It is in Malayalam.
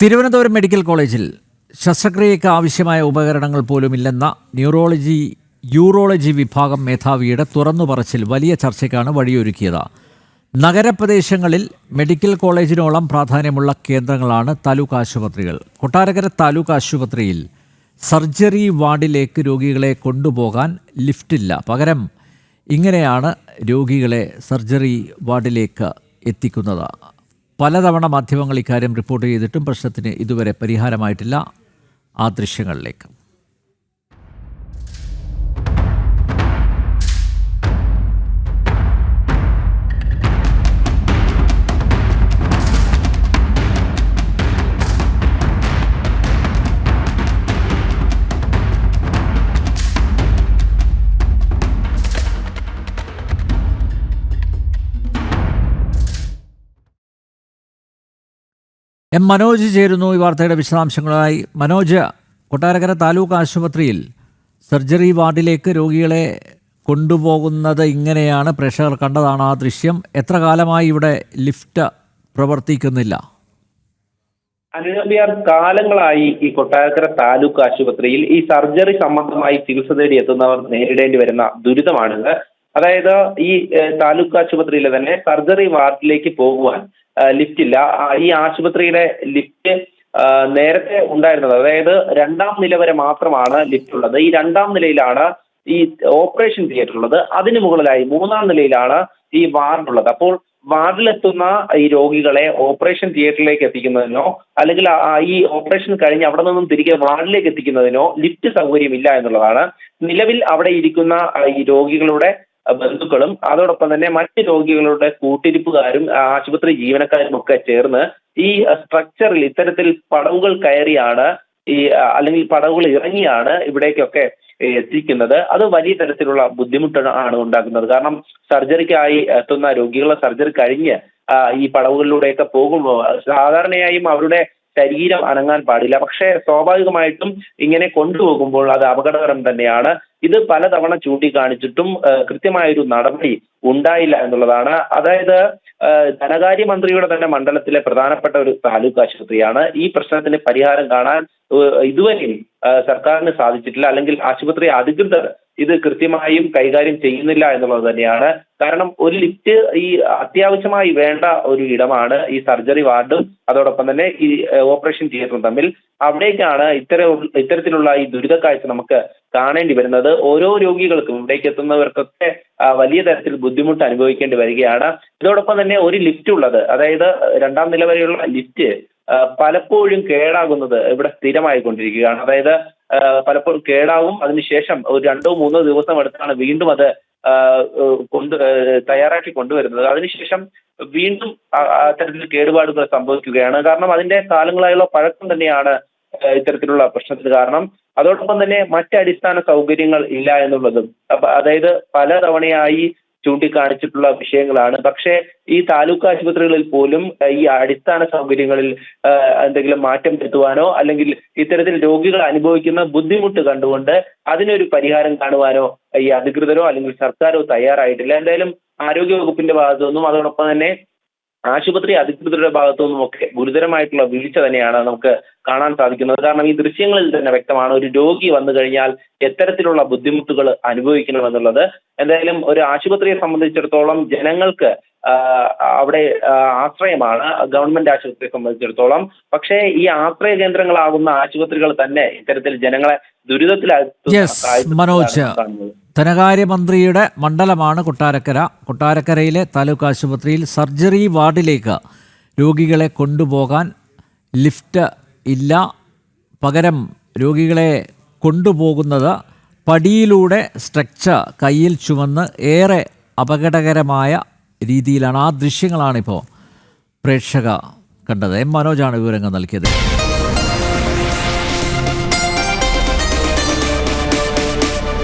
തിരുവനന്തപുരം മെഡിക്കൽ കോളേജിൽ ശസ്ത്രക്രിയയ്ക്ക് ആവശ്യമായ ഉപകരണങ്ങൾ പോലുമില്ലെന്ന ന്യൂറോളജി യൂറോളജി വിഭാഗം മേധാവിയുടെ തുറന്നുപറച്ചിൽ വലിയ ചർച്ചയ്ക്കാണ് വഴിയൊരുക്കിയത്. നഗരപ്രദേശങ്ങളിൽ മെഡിക്കൽ കോളേജിനോളം പ്രാധാന്യമുള്ള കേന്ദ്രങ്ങളാണ് താലൂക്ക് ആശുപത്രികൾ. കൊട്ടാരക്കര താലൂക്ക് ആശുപത്രിയിൽ സർജറി വാർഡിലേക്ക് രോഗികളെ കൊണ്ടുപോകാൻ ലിഫ്റ്റില്ല. പകരം ഇങ്ങനെയാണ് രോഗികളെ സർജറി വാർഡിലേക്ക് എത്തിക്കുന്നത്. പലതവണ മാധ്യമങ്ങൾ ഇക്കാര്യം റിപ്പോർട്ട് ചെയ്തിട്ടും പ്രശ്നത്തിന് ഇതുവരെ പരിഹാരമായിട്ടില്ല. ആ ദൃശ്യങ്ങളിലേക്ക്. എം മനോജ് ചേരുന്നു ഈ വാർത്തയുടെ വിശദാംശങ്ങളുമായി മനോജ് കൊട്ടാരക്കര താലൂക്ക് ആശുപത്രിയിൽ സർജറി വാർഡിലേക്ക് രോഗികളെ കൊണ്ടുപോകുന്നത് ഇങ്ങനെയാണ്. പ്രേക്ഷകർ കണ്ടതാണ് ആ ദൃശ്യം. എത്ര കാലമായി ഇവിടെ ലിഫ്റ്റ് പ്രവർത്തിക്കുന്നില്ല? അനുരമ്യാർ കാലങ്ങളായി ഈ കൊട്ടാരക്കര താലൂക്ക് ആശുപത്രിയിൽ ഈ സർജറി സംബന്ധമായി ചികിത്സ തേടി എത്തുന്നവർ നേരിടേണ്ടി വരുന്ന ദുരിതമാണിത്. അതായത് ഈ താലൂക്ക് ആശുപത്രിയിലെ തന്നെ സർജറി വാർഡിലേക്ക് പോകുവാൻ ലിഫ്റ്റ് ഇല്ല. ഈ ആശുപത്രിയുടെ ലിഫ്റ്റ് നേരത്തെ ഉണ്ടായിരുന്നത്. അതായത് രണ്ടാം നില വരെ മാത്രമാണ് ലിഫ്റ്റ് ഉള്ളത് ഈ രണ്ടാം നിലയിലാണ് ഈ ഓപ്പറേഷൻ തിയേറ്റർ ഉള്ളത് അതിന് മുകളിലായി മൂന്നാം നിലയിലാണ് ഈ വാർഡ് ഉള്ളത് അപ്പോൾ വാർഡിലെത്തുന്ന ഈ രോഗികളെ ഓപ്പറേഷൻ തിയേറ്ററിലേക്ക് എത്തിക്കുന്നതിനോ അല്ലെങ്കിൽ ഈ ഓപ്പറേഷൻ കഴിഞ്ഞ് അവിടെ നിന്നും തിരികെ വാർഡിലേക്ക് എത്തിക്കുന്നതിനോ ലിഫ്റ്റ് സൗകര്യമില്ല എന്നുള്ളതാണ് നിലവിൽ അവിടെ ഇരിക്കുന്ന ഈ രോഗികളുടെ ബന്ധുക്കളും അതോടൊപ്പം തന്നെ മറ്റ് രോഗികളുടെ കൂട്ടിരിപ്പുകാരും ആശുപത്രി ജീവനക്കാരും ഒക്കെ ചേർന്ന് ഈ സ്ട്രക്ചറിൽ ഇത്തരത്തിൽ പടവുകൾ കയറിയാണ് ഈ അല്ലെങ്കിൽ പടവുകൾ ഇറങ്ങിയാണ് ഇവിടേക്കൊക്കെ എത്തിക്കുന്നത്. അത് വലിയ തരത്തിലുള്ള ബുദ്ധിമുട്ടാണ് ഉണ്ടാക്കുന്നത്. കാരണം സർജറിക്കായി എത്തുന്ന രോഗികളെ സർജറി കഴിഞ്ഞ് ഈ പടവുകളിലൂടെയൊക്കെ പോകുമ്പോൾ സാധാരണയായും അവരുടെ ശരീരം അനങ്ങാൻ പാടില്ല. പക്ഷേ സ്വാഭാവികമായിട്ടും ഇങ്ങനെ കൊണ്ടുപോകുമ്പോൾ അത് അപകടകരം തന്നെയാണ്. ഇത് പലതവണ ചൂണ്ടിക്കാണിച്ചിട്ടും കൃത്യമായ കൃത്യമായൊരു നടപടി ഉണ്ടായില്ല എന്നുള്ളതാണ്. അതായത് ധനകാര്യ മന്ത്രിയുടെ തന്നെ മണ്ഡലത്തിലെ പ്രധാനപ്പെട്ട ഒരു താലൂക്ക് ആശുപത്രിയാണ്. ഈ പ്രശ്നത്തിന് പരിഹാരം കാണാൻ ഇതുവരെയും സർക്കാരിന് സാധിച്ചിട്ടില്ല. അല്ലെങ്കിൽ ആശുപത്രി അധികൃതർ ഇത് കൃത്യമായും കൈകാര്യം ചെയ്യുന്നില്ല എന്നുള്ളത് തന്നെയാണ്. കാരണം ഒരു ലിഫ്റ്റ് ഈ അത്യാവശ്യമായി വേണ്ട ഒരു ഇടമാണ് ഈ സർജറി വാർഡും അതോടൊപ്പം തന്നെ ഈ ഓപ്പറേഷൻ തിയേറ്ററും തമ്മിൽ. അവിടേക്കാണ് ഇത്തരം ഇത്തരത്തിലുള്ള ഈ ദുരിതക്കാഴ്ച നമുക്ക് കാണേണ്ടി വരുന്നത്. ഓരോ രോഗികൾക്കും ഇവിടേക്ക് എത്തുന്നവർക്കൊക്കെ വലിയ തരത്തിൽ ബുദ്ധിമുട്ട് അനുഭവിക്കേണ്ടി വരികയാണ്. ഇതോടൊപ്പം തന്നെ ഒരു ലിഫ്റ്റ് ഉള്ളത് അതായത് രണ്ടാം നില വരെയുള്ള ലിഫ്റ്റ് പലപ്പോഴും കേടാകുന്നത് ഇവിടെ സ്ഥിരമായി കൊണ്ടിരിക്കുകയാണ് അതായത് പലപ്പോഴും കേടാവും. അതിനുശേഷം ഒരു രണ്ടോ മൂന്നോ ദിവസം എടുത്താണ് വീണ്ടും അത് കൊണ്ട് തയ്യാറാക്കി കൊണ്ടുവരുന്നത്. അതിനുശേഷം വീണ്ടും ആ കേടുപാടുകൾ സംഭവിക്കുകയാണ്. കാരണം അതിന്റെ കാലങ്ങളായുള്ള പഴക്കം തന്നെയാണ് ഇത്തരത്തിലുള്ള പ്രശ്നത്തിന് കാരണം. അതോടൊപ്പം തന്നെ മറ്റ് അടിസ്ഥാന സൗകര്യങ്ങൾ ഇല്ല എന്നുള്ളതും. അതായത് പല തവണയായി ചൂണ്ടിക്കാണിച്ചിട്ടുള്ള വിഷയങ്ങളാണ്. പക്ഷേ ഈ താലൂക്ക് ആശുപത്രികളിൽ പോലും ഈ അടിസ്ഥാന സൗകര്യങ്ങളിൽ എന്തെങ്കിലും മാറ്റം വരുത്തുവാനോ അല്ലെങ്കിൽ ഇത്തരത്തിൽ രോഗികൾ അനുഭവിക്കുന്ന ബുദ്ധിമുട്ട് കണ്ടുകൊണ്ട് അതിനൊരു പരിഹാരം കാണുവാനോ ഈ അധികൃതരോ അല്ലെങ്കിൽ സർക്കാരോ തയ്യാറായിട്ടില്ല. എന്തായാലും ആരോഗ്യ വകുപ്പിന്റെ ഭാഗത്തു നിന്നും അതോടൊപ്പം തന്നെ ആശുപത്രി അധികൃതരുടെ ഭാഗത്തു നിന്നും ഒക്കെ ഗുരുതരമായിട്ടുള്ള വീഴ്ച തന്നെയാണ് നമുക്ക് കാണാൻ സാധിക്കുന്നത്. കാരണം ഈ ദൃശ്യങ്ങളിൽ തന്നെ വ്യക്തമാണ് ഒരു രോഗി വന്നു കഴിഞ്ഞാൽ എത്തരത്തിലുള്ള ബുദ്ധിമുട്ടുകൾ അനുഭവിക്കണമെന്നുള്ളത് എന്തായാലും ഒരു ആശുപത്രിയെ സംബന്ധിച്ചിടത്തോളം ജനങ്ങൾക്ക് അവിടെ ആശ്രയമാണ് ഗവൺമെന്റ് ആശുപത്രിയെ സംബന്ധിച്ചിടത്തോളം. പക്ഷേ ഈ ആശ്രയ കേന്ദ്രങ്ങളാകുന്ന ആശുപത്രികൾ തന്നെ ഇത്തരത്തിൽ ജനങ്ങളെ കാഴ്ച മനോജ്. ധനകാര്യമന്ത്രിയുടെ മണ്ഡലമാണ് കൊട്ടാരക്കര. കൊട്ടാരക്കരയിലെ താലൂക്ക് ആശുപത്രിയിൽ സർജറി വാർഡിലേക്ക് രോഗികളെ കൊണ്ടുപോകാൻ ലിഫ്റ്റ് ഇല്ല. പകരം രോഗികളെ കൊണ്ടുപോകുന്നത് പടിയിലൂടെ സ്ട്രക്ചർ കയ്യിൽ ചുമന്ന് ഏറെ അപകടകരമായ രീതിയിലാണ് ആ ദൃശ്യങ്ങളാണിപ്പോൾ പ്രേക്ഷക കണ്ടത്. എം മനോജാണ് വിവരങ്ങൾ നൽകിയത്.